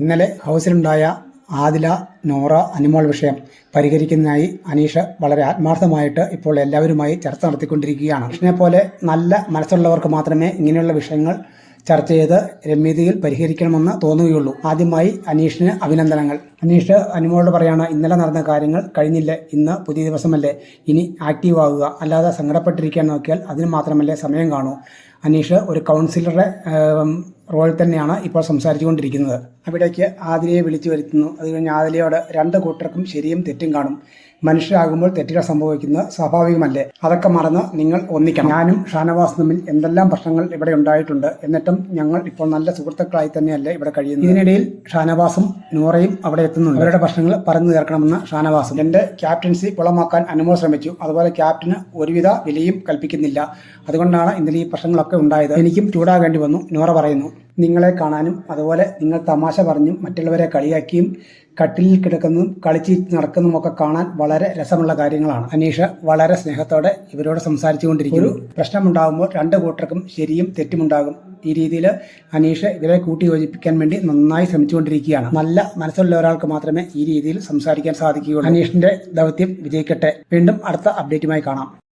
ഇന്നലെ ഹൗസിലുണ്ടായ ആദില നോറ അനിമോൾ വിഷയം പരിഹരിക്കുന്നതിനായി അനീഷ വളരെ ആത്മാർത്ഥമായിട്ട് ഇപ്പോൾ എല്ലാവരുമായി ചർച്ച നടത്തിക്കൊണ്ടിരിക്കുകയാണ്. അനീഷിനെ പോലെ നല്ല മനസ്സുള്ളവർക്ക് മാത്രമേ ഇങ്ങനെയുള്ള വിഷയങ്ങൾ ചർച്ച ചെയ്ത് രമ്യതയിൽ പരിഹരിക്കണമെന്ന് തോന്നുകയുള്ളൂ. ആദ്യമായി അനീഷിന് അഭിനന്ദനങ്ങൾ. അനീഷ് അനുമോളോട് പറയാണ് ഇന്നലെ നടന്ന കാര്യങ്ങൾ കഴിഞ്ഞില്ല? ഇന്ന് പുതിയ ദിവസമല്ലേ? ഇനി ആക്റ്റീവ് ആകുക അല്ലാതെ സങ്കടപ്പെട്ടിരിക്കാൻ നോക്കിയാൽ അതിന് മാത്രമല്ലേ സമയം കാണൂ. അനീഷ് ഒരു കൗൺസിലറുടെ റോളിൽ തന്നെയാണ് ഇപ്പോൾ സംസാരിച്ചുകൊണ്ടിരിക്കുന്നത്. അവിടേക്ക് ആതിരയെ വിളിച്ചു വരുത്തുന്നു. അത് കഴിഞ്ഞ് ആതിരയോട് രണ്ട് കൂട്ടർക്കും ശരിയും തെറ്റും കാണും. മനുഷ്യരാകുമ്പോൾ തെറ്റുകൾ സംഭവിക്കുന്നത് സ്വാഭാവികമല്ലേ? അതൊക്കെ മറന്ന് നിങ്ങൾ ഒന്നിക്കണം. ഞാനും ഷാനവാസ് തമ്മിൽ എന്തെല്ലാം പ്രശ്നങ്ങൾ ഇവിടെ ഉണ്ടായിട്ടുണ്ട് എന്നിട്ടും ഞങ്ങൾ ഇപ്പോൾ നല്ല സുഹൃത്തുക്കളായി തന്നെയല്ലേ ഇവിടെ കഴിയുന്നത്? ഇതിനിടയിൽ ഷാനവാസും നൂറയും അവിടെ എത്തുന്നു അവരുടെ പ്രശ്നങ്ങൾ പറഞ്ഞു തീർക്കണമെന്ന് ഷാനവാസും. എന്റെ ക്യാപ്റ്റൻസി കുളമാക്കാൻ അനുമോൾ ശ്രമിച്ചു. അതുപോലെ ക്യാപ്റ്റന് ഒരുവിധ വിലയും കൽപ്പിക്കുന്നില്ല. അതുകൊണ്ടാണ് ഇന്നലെ ഈ പ്രശ്നങ്ങളൊക്കെ ഉണ്ടായത്. എനിക്കും ചൂടാകേണ്ടി വന്നു. നൂറ പറയുന്നു. നിങ്ങളെ കാണാനും അതുപോലെ നിങ്ങൾ തമാശ പറഞ്ഞും മറ്റുള്ളവരെ കളിയാക്കിയും കട്ടിലിൽ കിടക്കുന്നതും കളിച്ച് നടക്കുന്നതും ഒക്കെ കാണാൻ വളരെ രസമുള്ള കാര്യങ്ങളാണ്. അനീഷ വളരെ സ്നേഹത്തോടെ ഇവരോട് സംസാരിച്ചുകൊണ്ടിരിക്കും ഒരു പ്രശ്നമുണ്ടാകുമ്പോൾ രണ്ട് കൂട്ടർക്കും ശരിയും തെറ്റുമുണ്ടാകും. ഈ രീതിയിൽ അനീഷ ഇവരെ കൂട്ടി യോജിപ്പിക്കാൻ വേണ്ടി നന്നായി ശ്രമിച്ചുകൊണ്ടിരിക്കുകയാണ്. നല്ല മനസ്സുള്ള ഒരാൾക്ക് മാത്രമേ ഈ രീതിയിൽ സംസാരിക്കാൻ സാധിക്കുകയുള്ളൂ. അനീഷിന്റെ ദൗത്യം വിജയിക്കട്ടെ. വീണ്ടും അടുത്ത അപ്ഡേറ്റുമായി കാണാം.